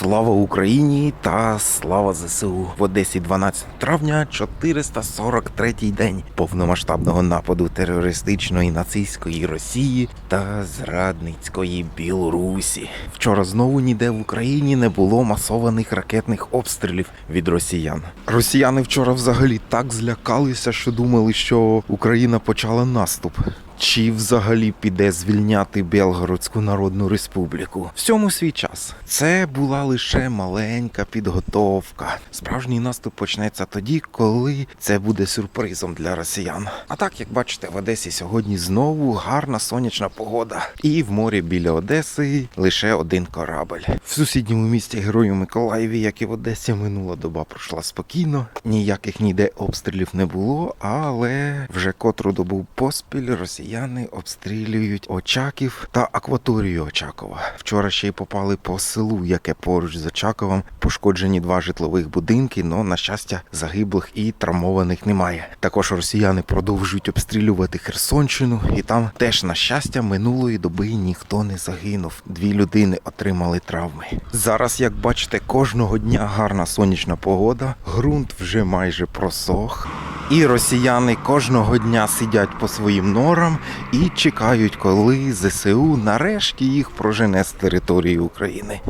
Слава Україні та слава ЗСУ в Одесі 12 травня 443 день повномасштабного нападу терористичної нацистської Росії та зрадницької Білорусі. Вчора знову ніде в Україні не було масованих ракетних обстрілів від росіян. Росіяни вчора взагалі так злякалися, що думали, що Україна почала наступ. Чи взагалі піде звільняти Белгородську Народну Республіку? Всьому свій час. Це була лише маленька підготовка. Справжній наступ почнеться тоді, коли це буде сюрпризом для росіян. А так, як бачите, в Одесі сьогодні знову гарна сонячна погода. І в морі біля Одеси лише один корабль. В сусідньому місті Герою Миколаєві, як і в Одесі, минула доба пройшла спокійно. Ніяких ніде обстрілів не було, але вже котру добу поспіль росіяни обстрілюють Очаків та акваторію Очакова. Вчора ще й попали по селу, яке поруч з Очаковом. Пошкоджені два житлових будинки, але, на щастя, загиблих і травмованих немає. Також росіяни продовжують обстрілювати Херсонщину, і там теж, на щастя, минулої доби ніхто не загинув. Дві людини отримали травми. Зараз, як бачите, кожного дня гарна сонячна погода, ґрунт вже майже просох. І росіяни кожного дня сидять по своїм норам і чекають, коли ЗСУ нарешті їх прожене з території України.